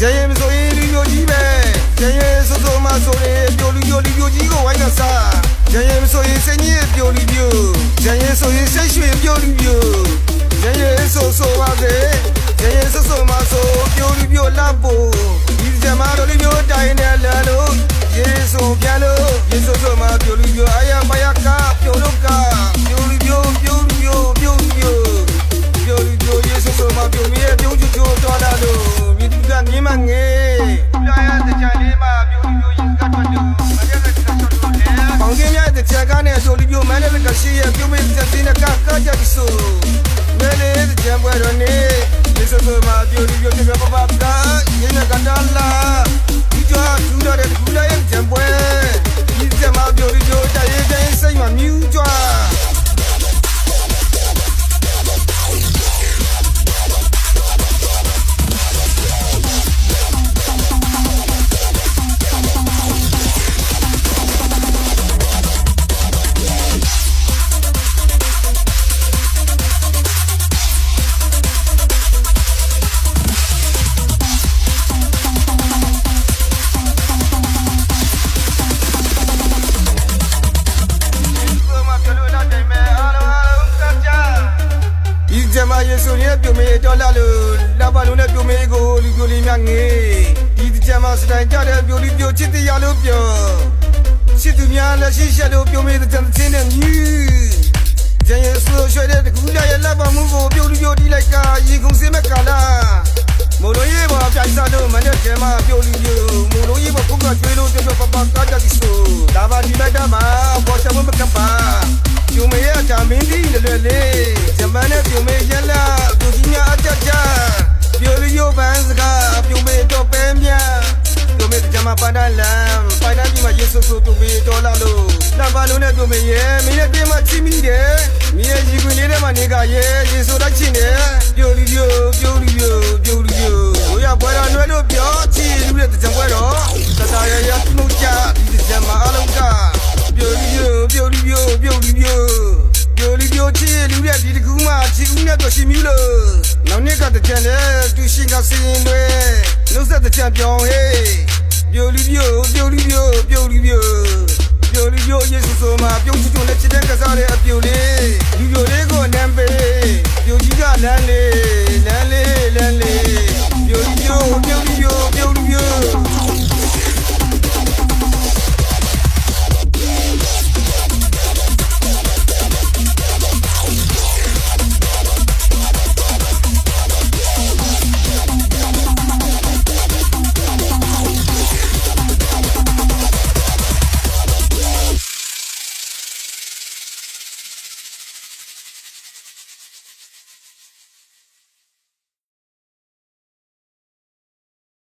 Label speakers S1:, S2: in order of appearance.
S1: ပြိုကြီးပဲရရင်ဆိုဆိုမှဆိုရင်ပြိုလူပြိုလူပြိုကြီးကိုဝိုင်းကစားရရင်ဆိုရင်စိတ်ကြီးပြိုလူပြိုရရင်ဆိုရင်စိတ်ရွှေပြိုလူပြိုရရင်ဆိုဆိုပါစေ ပြောမန်းတဲ့ကရှိရပြုံးမဲ့တဲ့စင်းကကကြကြဆိုမဲလေးတဲ့ချမ်းပွဲ ရဲ့ပြုံမေတော်လာလို့လာပါလုံးနဲ့ပြုံမေကိုလူပြိုလေးများငေးဒီကြမှာစတိုင်ကြတဲ့ပြိုလေးပြိုချစ်တရားလို့ပြောချစ်သူများလက်ရှိရှက်လို့ပြုံမေတဲ့တဲ့နဲ့မြူကျန်ယေရှုရွှေတဲ့ကူလာရဲ့လက်ပါမှုကိုပြုံလူပြိုတီးလိုက်ကရေကုန်စင်းမဲ့ကာလာမို့လို့ရေးပါပြိုင်စားလို့မနဲ့ကျမပြုံလူပြိုမို့လို့ရေးပါခုကကျွေးလို့ပြောပပကားကြသည်ဆိုဒါပါဒီလိုက်တာမှာပေါ်ချမ မေဂျမပန်တန်လမ်ပိုင်တန်ကြီးမှာယေဆုဆိုပြုံမေတော်လာလို့လမ်းပါလုံးနဲ့ပြုံမေရဲ့မင်းရဲ့ပြမချီမိတယ်မင်းရဲ့ကြီးကွင်းလေးထဲမှာနေကရဲ့ယေဆုတိုက်ချင်တယ်ပြိုလျိုပြိုလျိုပြိုလျိုဘိုးရပွဲတော်နွယ်လို့ပြောချီလူတဲ့တံပွဲတော်တတရရမှုကြဒီဂျမအလုံးကပြိုလီပြိုပြိုလီပြိုပြိုလီပြိုပြိုလီပြိုချီလူရက်ဒီတကူမှချီဦးနဲ့တော့ရှိမြူလို့နောက်နေ့ကတကြံလေသူရှင်ကစင်းတွေနှုတ်ဆက်တကြံပြောင်းဟေး ပြိုလီပြိုပြိုလီပြိုပြိုလီပြိုပြိုလီပြိုယေရှုဆိုမှာပြုံးချွတ်နဲ့ချစ်တဲ့ကစားတဲ့အပြိုလေးလူပြိုလေးကိုနမ်းပေးပြိုကြီးကလမ်းလေးလမ်းလေးလမ်းလေးပြိုလီပြိုပြိုလီပြို